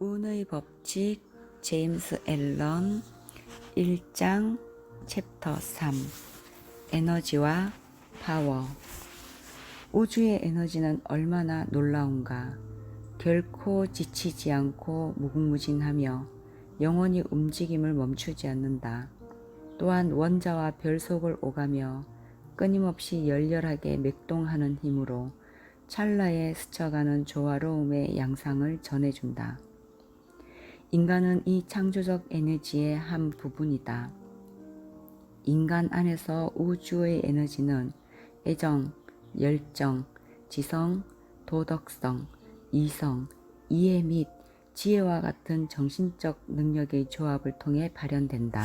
운의 법칙 제임스 앨런 1장 챕터 3 에너지와 파워 우주의 에너지는 얼마나 놀라운가 결코 지치지 않고 무궁무진하며 영원히 움직임을 멈추지 않는다. 또한 원자와 별 속을 오가며 끊임없이 열렬하게 맥동하는 힘으로 찰나에 스쳐가는 조화로움의 양상을 전해준다. 인간은 이 창조적 에너지의 한 부분이다. 인간 안에서 우주의 에너지는 애정, 열정, 지성, 도덕성, 이성, 이해 및 지혜와 같은 정신적 능력의 조합을 통해 발현된다.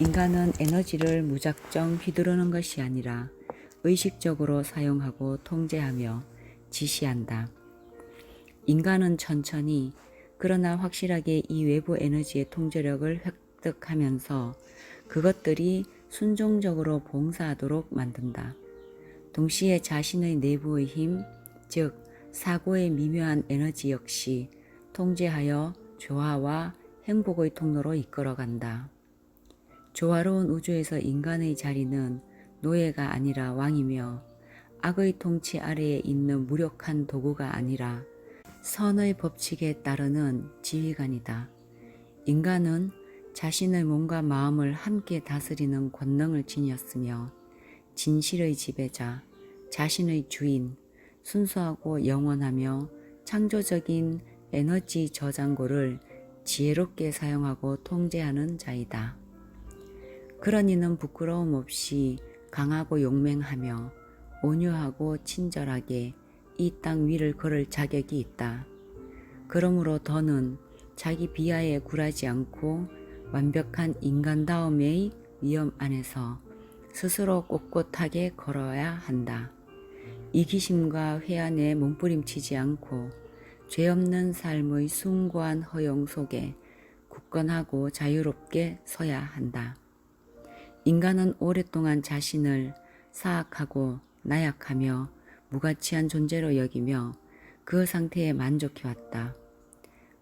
인간은 에너지를 무작정 휘두르는 것이 아니라 의식적으로 사용하고 통제하며 지시한다. 인간은 천천히 그러나 확실하게 이 외부 에너지의 통제력을 획득하면서 그것들이 순종적으로 봉사하도록 만든다. 동시에 자신의 내부의 힘, 즉 사고의 미묘한 에너지 역시 통제하여 조화와 행복의 통로로 이끌어간다. 조화로운 우주에서 인간의 자리는 노예가 아니라 왕이며 악의 통치 아래에 있는 무력한 도구가 아니라 선의 법칙에 따르는 지휘관이다. 인간은 자신의 몸과 마음을 함께 다스리는 권능을 지녔으며 진실의 지배자, 자신의 주인, 순수하고 영원하며 창조적인 에너지 저장고를 지혜롭게 사용하고 통제하는 자이다. 그런 이는 부끄러움 없이 강하고 용맹하며 온유하고 친절하게 이 땅 위를 걸을 자격이 있다. 그러므로 더는 자기 비하에 굴하지 않고 완벽한 인간다움의 위험 안에서 스스로 꼿꼿하게 걸어야 한다. 이기심과 회한에 몸부림치지 않고 죄 없는 삶의 숭고한 허용 속에 굳건하고 자유롭게 서야 한다. 인간은 오랫동안 자신을 사악하고 나약하며 무가치한 존재로 여기며 그 상태에 만족해왔다.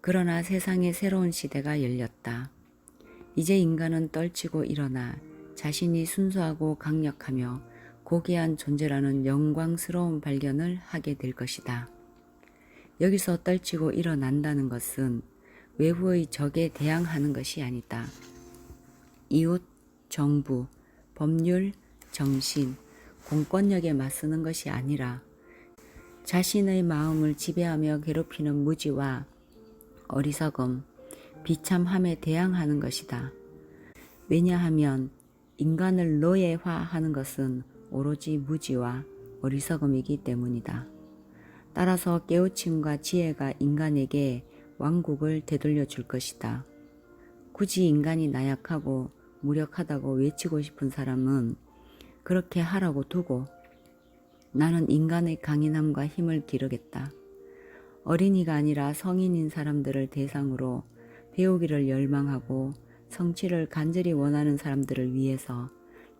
그러나 세상의 새로운 시대가 열렸다. 이제 인간은 떨치고 일어나 자신이 순수하고 강력하며 고귀한 존재라는 영광스러운 발견을 하게 될 것이다. 여기서 떨치고 일어난다는 것은 외부의 적에 대항하는 것이 아니다. 이웃, 정부, 법률, 정신, 공권력에 맞서는 것이 아니라 자신의 마음을 지배하며 괴롭히는 무지와 어리석음, 비참함에 대항하는 것이다. 왜냐하면 인간을 노예화하는 것은 오로지 무지와 어리석음이기 때문이다. 따라서 깨우침과 지혜가 인간에게 왕국을 되돌려 줄 것이다. 굳이 인간이 나약하고 무력하다고 외치고 싶은 사람은 그렇게 하라고 두고 나는 인간의 강인함과 힘을 기르겠다. 어린이가 아니라 성인인 사람들을 대상으로 배우기를 열망하고 성취를 간절히 원하는 사람들을 위해서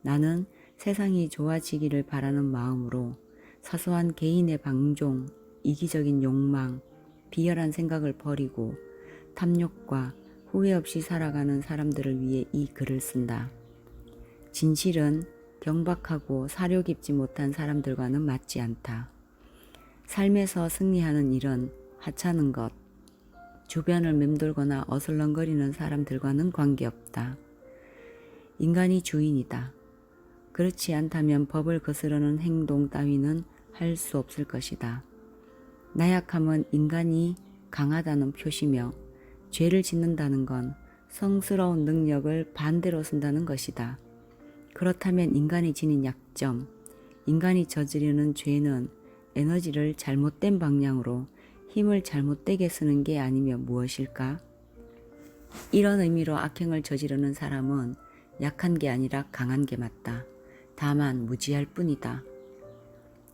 나는 세상이 좋아지기를 바라는 마음으로 사소한 개인의 방종, 이기적인 욕망, 비열한 생각을 버리고 탐욕과 후회 없이 살아가는 사람들을 위해 이 글을 쓴다. 진실은 경박하고 사려 깊지 못한 사람들과는 맞지 않다. 삶에서 승리하는 일은 하찮은 것, 주변을 맴돌거나 어슬렁거리는 사람들과는 관계없다. 인간이 주인이다. 그렇지 않다면 법을 거스르는 행동 따위는 할 수 없을 것이다. 나약함은 인간이 강하다는 표시며 죄를 짓는다는 건 성스러운 능력을 반대로 쓴다는 것이다. 그렇다면 인간이 지닌 약점, 인간이 저지르는 죄는 에너지를 잘못된 방향으로 힘을 잘못되게 쓰는 게 아니면 무엇일까? 이런 의미로 악행을 저지르는 사람은 약한 게 아니라 강한 게 맞다. 다만 무지할 뿐이다.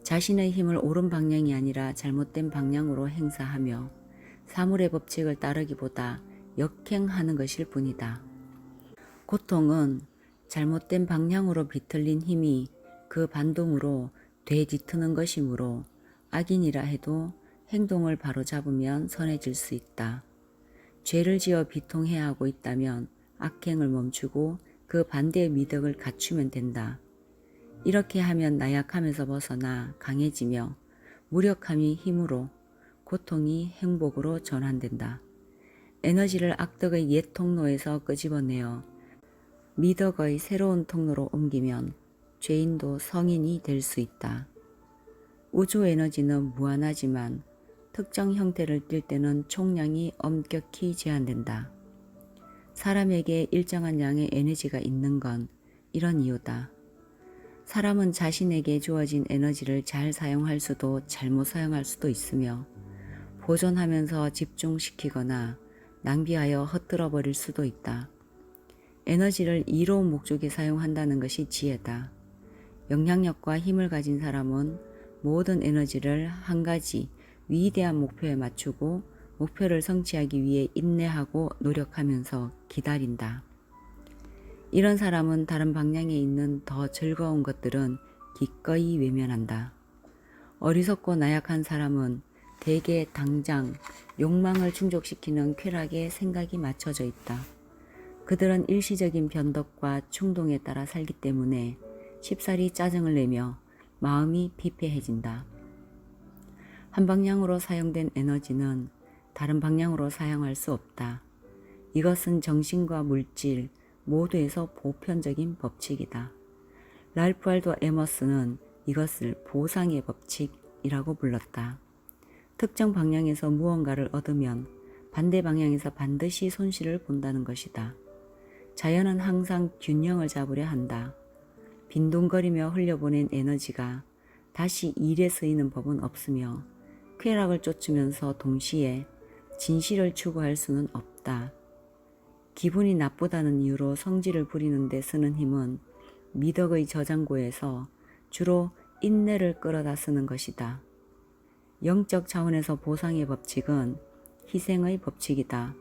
자신의 힘을 옳은 방향이 아니라 잘못된 방향으로 행사하며 사물의 법칙을 따르기보다 역행하는 것일 뿐이다. 고통은 잘못된 방향으로 비틀린 힘이 그 반동으로 되뒤트는 것이므로 악인이라 해도 행동을 바로잡으면 선해질 수 있다. 죄를 지어 비통해야 하고 있다면 악행을 멈추고 그 반대의 미덕을 갖추면 된다. 이렇게 하면 나약함에서 벗어나 강해지며 무력함이 힘으로 고통이 행복으로 전환된다. 에너지를 악덕의 옛 통로에서 끄집어내어 미덕의 새로운 통로로 옮기면 죄인도 성인이 될 수 있다. 우주 에너지는 무한하지만 특정 형태를 띌 때는 총량이 엄격히 제한된다. 사람에게 일정한 양의 에너지가 있는 건 이런 이유다. 사람은 자신에게 주어진 에너지를 잘 사용할 수도 잘못 사용할 수도 있으며 보존하면서 집중시키거나 낭비하여 헛들어 버릴 수도 있다. 에너지를 이로운 목적에 사용한다는 것이 지혜다. 영향력과 힘을 가진 사람은 모든 에너지를 한 가지 위대한 목표에 맞추고 목표를 성취하기 위해 인내하고 노력하면서 기다린다. 이런 사람은 다른 방향에 있는 더 즐거운 것들은 기꺼이 외면한다. 어리석고 나약한 사람은 대개 당장 욕망을 충족시키는 쾌락에 생각이 맞춰져 있다. 그들은 일시적인 변덕과 충동에 따라 살기 때문에 쉽사리 짜증을 내며 마음이 피폐해진다. 한 방향으로 사용된 에너지는 다른 방향으로 사용할 수 없다. 이것은 정신과 물질 모두에서 보편적인 법칙이다. 랄프 알도 에머스는 이것을 보상의 법칙이라고 불렀다. 특정 방향에서 무언가를 얻으면 반대 방향에서 반드시 손실을 본다는 것이다. 자연은 항상 균형을 잡으려 한다. 빈둥거리며 흘려보낸 에너지가 다시 일에 쓰이는 법은 없으며 쾌락을 쫓으면서 동시에 진실을 추구할 수는 없다. 기분이 나쁘다는 이유로 성질을 부리는 데 쓰는 힘은 미덕의 저장고에서 주로 인내를 끌어다 쓰는 것이다. 영적 차원에서 보상의 법칙은 희생의 법칙이다.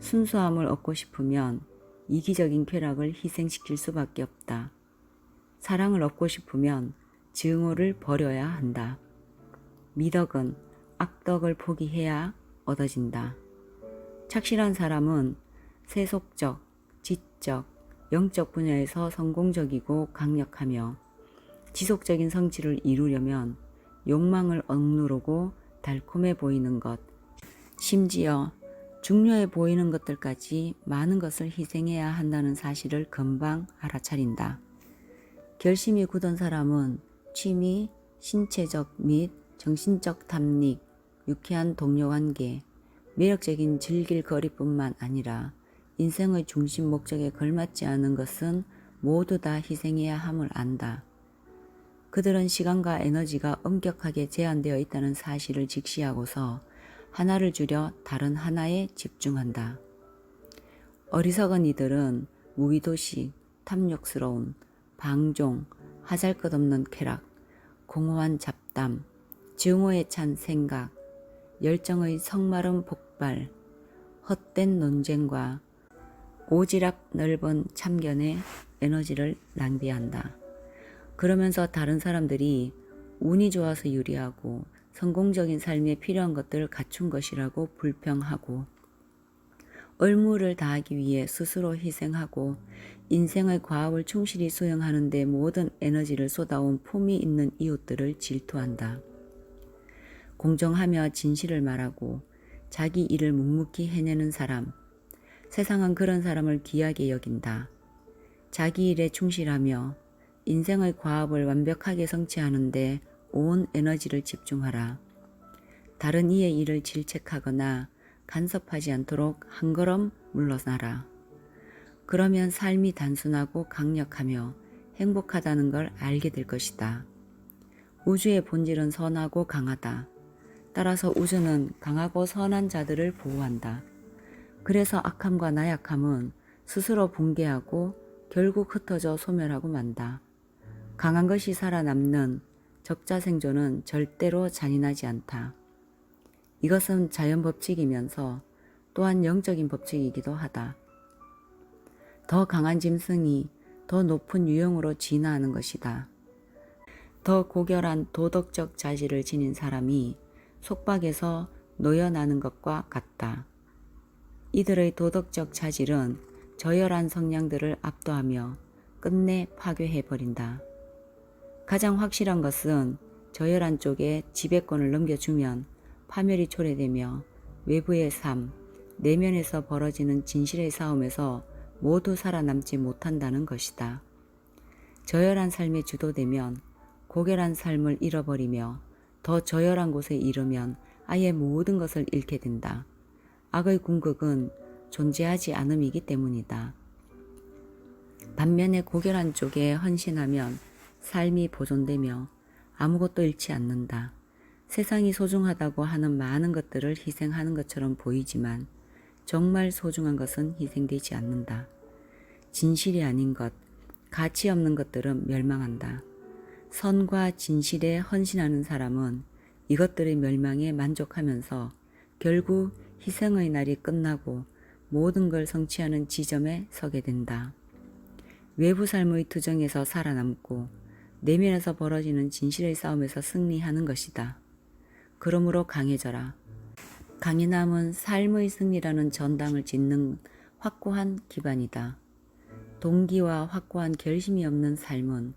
순수함을 얻고 싶으면 이기적인 쾌락을 희생시킬 수밖에 없다. 사랑을 얻고 싶으면 증오를 버려야 한다. 미덕은 악덕을 포기해야 얻어진다. 착실한 사람은 세속적, 지적, 영적 분야에서 성공적이고 강력하며 지속적인 성취를 이루려면 욕망을 억누르고 달콤해 보이는 것, 심지어 중요해 보이는 것들까지 많은 것을 희생해야 한다는 사실을 금방 알아차린다. 결심이 굳은 사람은 취미, 신체적 및 정신적 탐닉, 유쾌한 동료 관계, 매력적인 즐길 거리뿐만 아니라 인생의 중심 목적에 걸맞지 않은 것은 모두 다 희생해야 함을 안다. 그들은 시간과 에너지가 엄격하게 제한되어 있다는 사실을 직시하고서 하나를 줄여 다른 하나에 집중한다. 어리석은 이들은 무의도식, 탐욕스러운, 방종, 하잘 것 없는 쾌락, 공허한 잡담, 증오에 찬 생각, 열정의 성마른 폭발, 헛된 논쟁과 오지랖 넓은 참견에 에너지를 낭비한다. 그러면서 다른 사람들이 운이 좋아서 유리하고 성공적인 삶에 필요한 것들을 갖춘 것이라고 불평하고 의무를 다하기 위해 스스로 희생하고 인생의 과업을 충실히 수행하는 데 모든 에너지를 쏟아온 품이 있는 이웃들을 질투한다. 공정하며 진실을 말하고 자기 일을 묵묵히 해내는 사람. 세상은 그런 사람을 귀하게 여긴다. 자기 일에 충실하며 인생의 과업을 완벽하게 성취하는데 온 에너지를 집중하라. 다른 이의 일을 질책하거나 간섭하지 않도록 한 걸음 물러나라. 그러면 삶이 단순하고 강력하며 행복하다는 걸 알게 될 것이다. 우주의 본질은 선하고 강하다. 따라서 우주는 강하고 선한 자들을 보호한다. 그래서 악함과 나약함은 스스로 붕괴하고 결국 흩어져 소멸하고 만다. 강한 것이 살아남는 적자 생존은 절대로 잔인하지 않다. 이것은 자연 법칙이면서 또한 영적인 법칙이기도 하다. 더 강한 짐승이 더 높은 유형으로 진화하는 것이다. 더 고결한 도덕적 자질을 지닌 사람이 속박에서 놓여나는 것과 같다. 이들의 도덕적 자질은 저열한 성향들을 압도하며 끝내 파괴해버린다. 가장 확실한 것은 저열한 쪽에 지배권을 넘겨주면 파멸이 초래되며 외부의 삶, 내면에서 벌어지는 진실의 싸움에서 모두 살아남지 못한다는 것이다. 저열한 삶에 주도되면 고결한 삶을 잃어버리며 더 저열한 곳에 이르면 아예 모든 것을 잃게 된다. 악의 궁극은 존재하지 않음이기 때문이다. 반면에 고결한 쪽에 헌신하면 삶이 보존되며 아무것도 잃지 않는다. 세상이 소중하다고 하는 많은 것들을 희생하는 것처럼 보이지만 정말 소중한 것은 희생되지 않는다. 진실이 아닌 것, 가치 없는 것들은 멸망한다. 선과 진실에 헌신하는 사람은 이것들의 멸망에 만족하면서 결국 희생의 날이 끝나고 모든 걸 성취하는 지점에 서게 된다. 외부 삶의 투정에서 살아남고 내면에서 벌어지는 진실의 싸움에서 승리하는 것이다. 그러므로 강해져라. 강인함은 삶의 승리라는 전당을 짓는 확고한 기반이다. 동기와 확고한 결심이 없는 삶은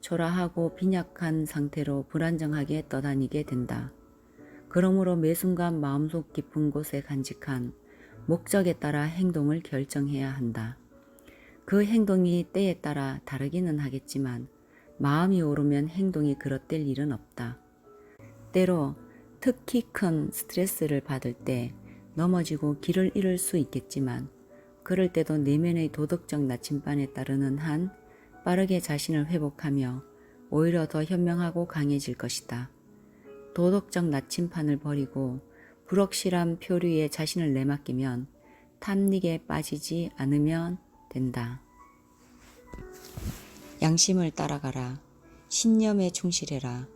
초라하고 빈약한 상태로 불안정하게 떠다니게 된다. 그러므로 매 순간 마음속 깊은 곳에 간직한 목적에 따라 행동을 결정해야 한다. 그 행동이 때에 따라 다르기는 하겠지만 마음이 오르면 행동이 그릇될 일은 없다. 때로 특히 큰 스트레스를 받을 때 넘어지고 길을 잃을 수 있겠지만 그럴 때도 내면의 도덕적 나침반에 따르는 한 빠르게 자신을 회복하며 오히려 더 현명하고 강해질 것이다. 도덕적 나침판을 버리고 불확실한 표류에 자신을 내맡기면 탐닉에 빠지지 않으면 된다. 양심을 따라가라. 신념에 충실해라.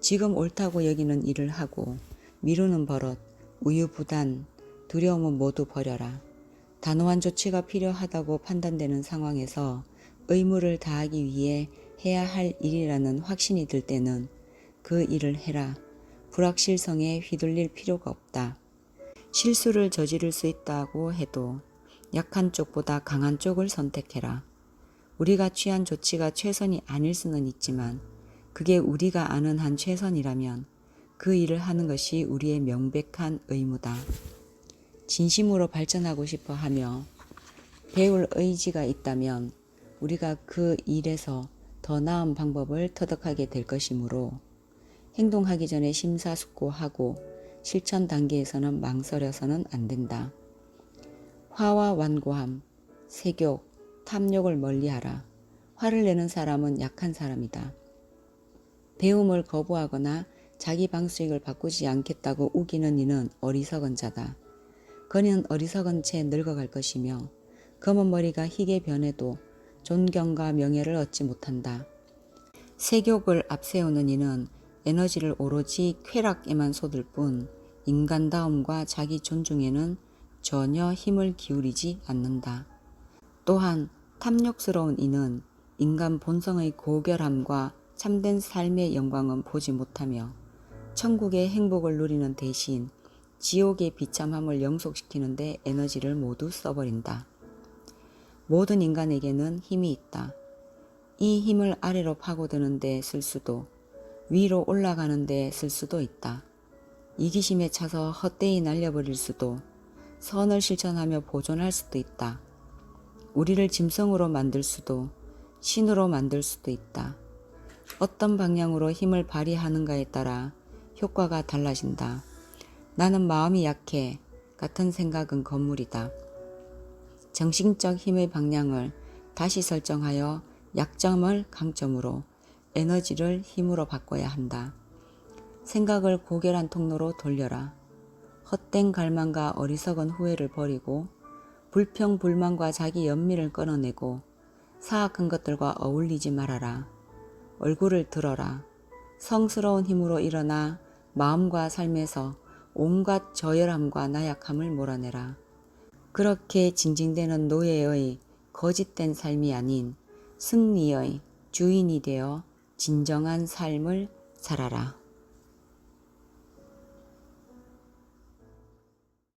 지금 옳다고 여기는 일을 하고 미루는 버릇, 우유부단, 두려움은 모두 버려라. 단호한 조치가 필요하다고 판단되는 상황에서 의무를 다하기 위해 해야 할 일이라는 확신이 들 때는 그 일을 해라. 불확실성에 휘둘릴 필요가 없다. 실수를 저지를 수 있다고 해도 약한 쪽보다 강한 쪽을 선택해라. 우리가 취한 조치가 최선이 아닐 수는 있지만 그게 우리가 아는 한 최선이라면 그 일을 하는 것이 우리의 명백한 의무다. 진심으로 발전하고 싶어 하며 배울 의지가 있다면 우리가 그 일에서 더 나은 방법을 터득하게 될 것이므로 행동하기 전에 심사숙고하고 실천 단계에서는 망설여서는 안 된다. 화와 완고함, 세욕, 탐욕을 멀리하라. 화를 내는 사람은 약한 사람이다. 배움을 거부하거나 자기 방수익을 바꾸지 않겠다고 우기는 이는 어리석은 자다. 그는 어리석은 채 늙어갈 것이며 검은 머리가 희게 변해도 존경과 명예를 얻지 못한다. 세욕을 앞세우는 이는 에너지를 오로지 쾌락에만 쏟을 뿐 인간다움과 자기 존중에는 전혀 힘을 기울이지 않는다. 또한 탐욕스러운 이는 인간 본성의 고결함과 참된 삶의 영광은 보지 못하며 천국의 행복을 누리는 대신 지옥의 비참함을 영속시키는데 에너지를 모두 써버린다. 모든 인간에게는 힘이 있다. 이 힘을 아래로 파고드는 데 쓸 수도 위로 올라가는 데 쓸 수도 있다. 이기심에 차서 헛되이 날려버릴 수도 선을 실천하며 보존할 수도 있다. 우리를 짐승으로 만들 수도 신으로 만들 수도 있다. 어떤 방향으로 힘을 발휘하는가에 따라 효과가 달라진다. 나는 마음이 약해 같은 생각은 건물이다. 정신적 힘의 방향을 다시 설정하여 약점을 강점으로 에너지를 힘으로 바꿔야 한다. 생각을 고결한 통로로 돌려라. 헛된 갈망과 어리석은 후회를 버리고 불평 불만과 자기 연민을 끊어내고 사악한 것들과 어울리지 말아라. 얼굴을 들어라. 성스러운 힘으로 일어나 마음과 삶에서 온갖 저열함과 나약함을 몰아내라. 그렇게 징징대는 노예의 거짓된 삶이 아닌 승리의 주인이 되어 진정한 삶을 살아라.